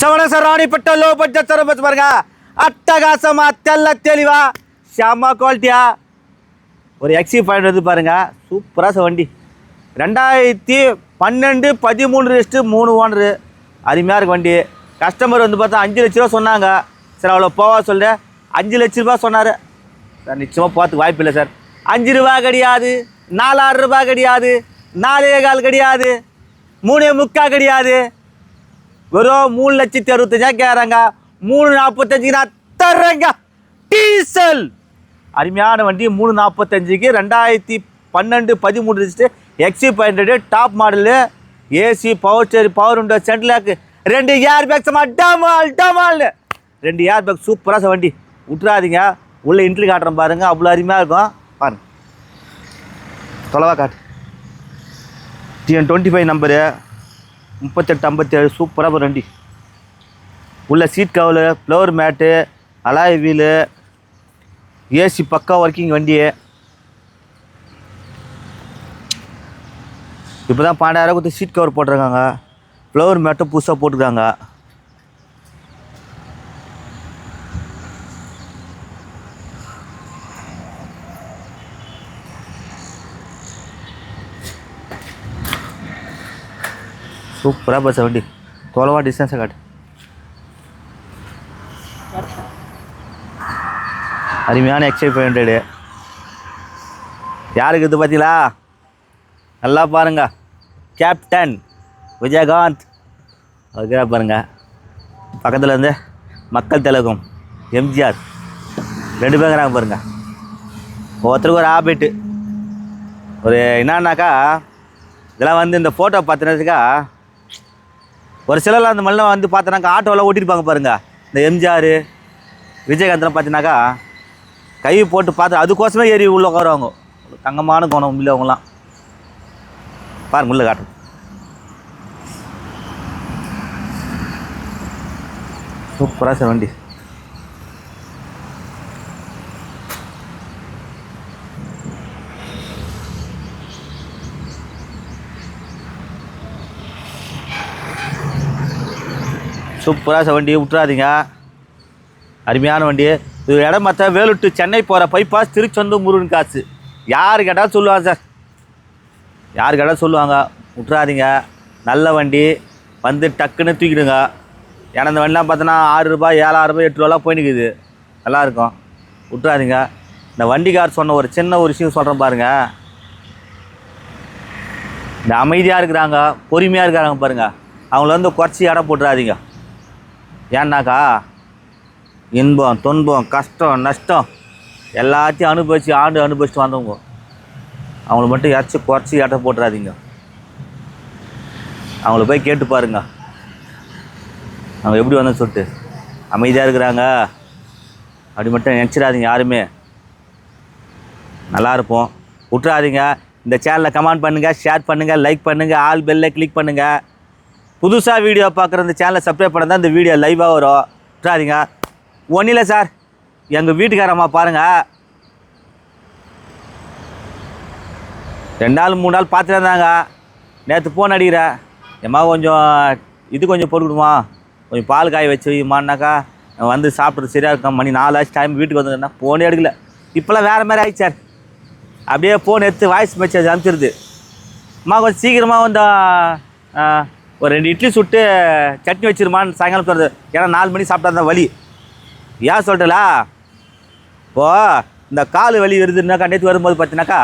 சவணச ராணிப்பட்ட low budget தர பச்சு பாருங்க. அட்டகாசமா தெல்ல தெளிவா. செம்ம குவாலிட்டியா ஒரு எக்ஸி பாயிண்ட் வந்து பாருங்க. சூப்பராக சார் வண்டி. ரெண்டாயிரத்தி பன்னெண்டு பதிமூணு ரெஸ்ட்டு மூணு ஓனரு அருமையாக இருக்கு வண்டி. கஸ்டமர் வந்து பார்த்தா அஞ்சு லட்ச ரூபா சொன்னாங்க. சார் அவ்வளோ போவா சொல்லு அஞ்சு லட்ச ரூபா சொன்னார். சார் நிச்சயமாக போகிறதுக்கு வாய்ப்பு இல்லை சார் அஞ்சு ரூபா கிடையாது. நாலாயிரம் ரூபாய் கிடையாது. நாலே கால் கிடையாது. மூணே முக்கா கிடையாது. வெறும் மூணு லட்சத்தி அறுபத்தஞ்சா கேட்குறாங்க மூணு நாற்பத்தஞ்சுக்கு நான் தர்றேங்க. டீசல். அருமையான வண்டி மூணு நாற்பத்தஞ்சுக்கு ரெண்டாயிரத்தி பன்னெண்டு பதிமூணு register XE five hundred top model AC power steering power window central lock ரெண்டு ஏர் பேக் சமா டமால். டமால்னு ரெண்டு ஏர் பேக் சூப்பராக வண்டி. விட்றாதீங்க உள்ளே இன்ட்ரி காட்டுறேன் பாருங்க. அவ்வளோ அருமையாக இருக்கும். பாருங்க. தொலைவா காட்டு. டிஎன் டுவெண்ட்டி ஃபைவ் நம்பரு முப்பத்தெட்டு ஐம்பத்தேழு சூப்பராக ஒரு வண்டி. உள்ள seat கவலு flower mat alloy wheel AC பக்கா ஒர்க்கிங் வண்டி. இப்போ தான் பன்னெண்டாயிரம் கொடுத்து சீட் கவர் போட்டிருக்காங்க. ஃப்ளவர் மேட்டும் புதுசாக போட்டிருக்காங்க. சூப்பராக பஸ் வண்டி. தொலைவா டிஸ்டன்ஸை காட்டு. அருமையான எக்ஸை ஃபைவ் ஹண்ட்ரடு யாருக்கு இது பார்த்தீங்களா? நல்லா பாருங்க. கேப்டன் விஜயகாந்த். அதுக்காக பாருங்க. பக்கத்தில் இருந்து மக்கள் திலகம் எம்ஜிஆர் ரெண்டு பேங்கிறாங்க பாருங்கள் ஒருத்தருக்கு ஒரு ஆபிட்டு ஒரு என்னன்னாக்கா இதெல்லாம் வந்து இந்த ஃபோட்டோ பார்த்துனதுக்கா ஒரு சிலர்லாம் அந்த மாதிரிலாம் வந்து பார்த்தோன்னாக்கா ஆட்டோலாம் ஓட்டிருப்பாங்க பாருங்கள் இந்த எம்ஜிஆர் விஜயகாந்த்லாம் பார்த்தீங்கன்னாக்கா கை போட்டு பார்த்து அதுக்கோசமே ஏறி உள்ளே உட்காருவாங்க. தங்கமான குணம் உள்ளவங்களாம் பாருங்க உள்ள காட்டும் சூப்பராக சார் வண்டி. சூப்பராக வண்டி விட்றாதீங்க அருமையான வண்டி. இது இடம் பார்த்தா வேலூர் சென்னை போகிற பைபாஸ் திருச்செந்தூர் முருகன் காசு. யார் கேட்டால் சொல்லுவாங்க சார். யார் கேட்டால் சொல்லுவாங்க. விட்றாதீங்க நல்ல வண்டி. வந்து டக்குன்னு தூக்கிடுங்க. ஏன்னா இந்த வண்டிலாம் பார்த்தோன்னா ஆறு ரூபாய் ஏழாயிரம் ரூபாய் எட்டு ரூபாலாம் போயினுக்குது நல்லா இருக்கும் விட்றாதீங்க இந்த வண்டிக்கார் சொன்ன ஒரு சின்ன ஒரு விஷயம் சொல்கிறேன் பாருங்கள் இந்த அமைதியாக இருக்கிறாங்க பொறுமையாக இருக்கிறாங்க பாருங்கள் அவங்கள வந்து குறைச்சி இடம் போட்டுறாதீங்க. ஏன்னாக்கா இன்பம் துன்பம் கஷ்டம் நஷ்டம் எல்லாத்தையும் அனுபவித்து ஆண்டு அனுபவிச்சுட்டு வந்தவங்க. அவங்கள மட்டும் யாச்சும் குறைச்சி இடம் போட்டுறாதீங்க. அவங்கள போய் கேட்டு பாருங்க. அவங்க எப்படி வந்தேன்னு சொல்லிட்டு. அமைதியாக இருக்கிறாங்க. அப்படி மட்டும் நினச்சிடாதீங்க யாருமே. நல்லா இருப்போம். விட்றாதீங்க இந்த சேனலை கமெண்ட் பண்ணுங்கள் ஷேர் பண்ணுங்கள் லைக் பண்ணுங்கள் ஆல் பெல்லை கிளிக் பண்ணுங்கள் புதுசாக வீடியோ பார்க்குற இந்த சேனலை சப்ஸ்கிரைப் பண்ண தான் இந்த வீடியோ லைவாக வரும். விட்றாதீங்க ஒன்றும் இல்லை சார் எங்கள் வீட்டுக்காரம்மா பாருங்கள் ரெண்டு நாள் மூணு நாள் பார்த்துட்டு இருந்தாங்க நேற்று ஃபோன் அடிக்கிறேன் ஏம்மா கொஞ்சம் இது கொஞ்சம் போட்டுக்கணுமா கொஞ்சம் பால் காய வச்சு வைமான்னாக்கா வந்து சாப்பிட்றது சரியாக இருக்கும் மணி நாலு டைம் வீட்டுக்கு வந்துருந்தேன்னா ஃபோனே எடுக்கல. இப்போல்லாம் வேறு மாதிரி ஆயிடுச்சு சார் அப்படியே ஃபோன் எடுத்து வாய்ஸ் மெசேஜ் அனுப்பிச்சிருது. அம்மா கொஞ்சம் சீக்கிரமாக வந்து ஒரு ரெண்டு இட்லி சுட்டு சட்னி வச்சிருமான்னு சாயங்காலம் சொல்கிறது ஏன்னா நாலு மணி சாப்பிட்டா தான் வலி. ஏன் சொல்கிறலா இப்போ இந்த கால் வலி வருதுன்னாக்கா நேற்று வரும்போது பார்த்தினாக்கா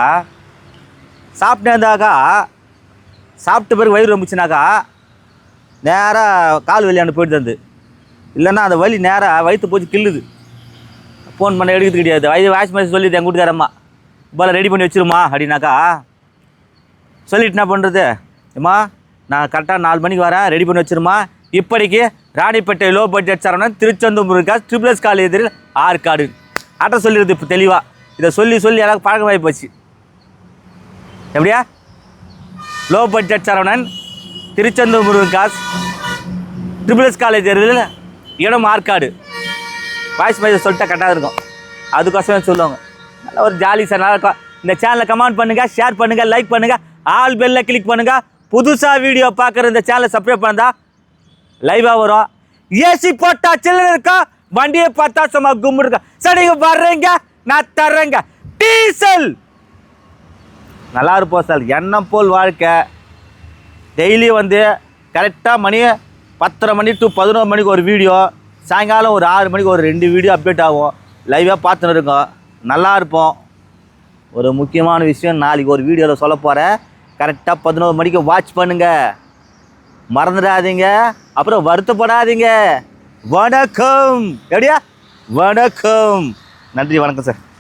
சாப்பிட்டேந்தாக்கா சாப்பிட்ட பிறகு வயிறு ரொம்பிச்சுனாக்கா நேராக கால் வலியாண்டு போயிட்டு தந்து இல்லைன்னா அந்த வலி நேராக வயிற்று போச்சு கில்லுது ஃபோன் பண்ண எடுக்கிறது கிடையாது. வயது வாய்ஸ் மெசேஜ் சொல்லிது எங்கள் வீட்டுக்காரம்மா போல ரெடி பண்ணி வச்சிருமா? அப்படின்னாக்கா சொல்லிட்டு என்ன பண்ணுறது ஏம்மா நான் கரெக்டாக நாலு மணிக்கு வரேன் ரெடி பண்ணி வச்சிருமா? இப்படிக்கு Ranipet low budget Saravanan Tiruchendur Murugan triple S college எதிரில் ஆற்காடு அட்ரஸ் சொல்லிடுது இப்போ தெளிவாக இதை சொல்லி சொல்லி எனக்கு பழக்கமாகி போச்சு. எப்படியா? Low budget Saravanan Tiruchendur Murugan cos triple S college எதிரில் இடம் ஆற்காடு வாய்ஸ் மெசேஜ் சொல்லிட்டா கரெக்டாக இருக்கும். அதுக்கோசமே சொல்லுவாங்க. நல்ல ஒரு ஜாலி சார் நல்லா இருக்கும். இந்த சேனலை கமெண்ட் பண்ணுங்கள் ஷேர் பண்ணுங்கள் லைக் பண்ணுங்கள் ஆல் பெல்லில் கிளிக் பண்ணுங்கள் புதுசாக வீடியோ பார்க்குற இந்த சேனலை சப்ஸ்கிரைப் பண்ணா லைவாக வரும். ஏசி போட்டா சில்லு இருக்கா? வண்டியை பார்த்தா சும்மா கும்மு இருக்கா? சரி நீங்கள் வர்றீங்க. நான் தர்றேங்க. டீசல்! நல்லா இருப்போம் சார் எண்ணம் போல் வாழ்க்கை. டெய்லி வந்து கரெக்டாக மணி பத்தரை மணி டு பதினோரு மணிக்கு ஒரு வீடியோ சாயங்காலம் ஒரு ஆறு மணிக்கு ஒரு ரெண்டு வீடியோ அப்டேட் ஆகும். லைவாக பார்த்துன்னு இருக்கோம். நல்லா இருப்போம். ஒரு முக்கியமான விஷயம் நாளைக்கு ஒரு வீடியோவில் சொல்ல போகிறேன் கரெக்டாக பதினோரு மணிக்கு வாட்ச் பண்ணுங்க. மறந்துடாதீங்க. அப்புறம் வருத்தப்படாதீங்க. வணக்கம். எப்படியா? வணக்கம். நன்றி வணக்கம் சார்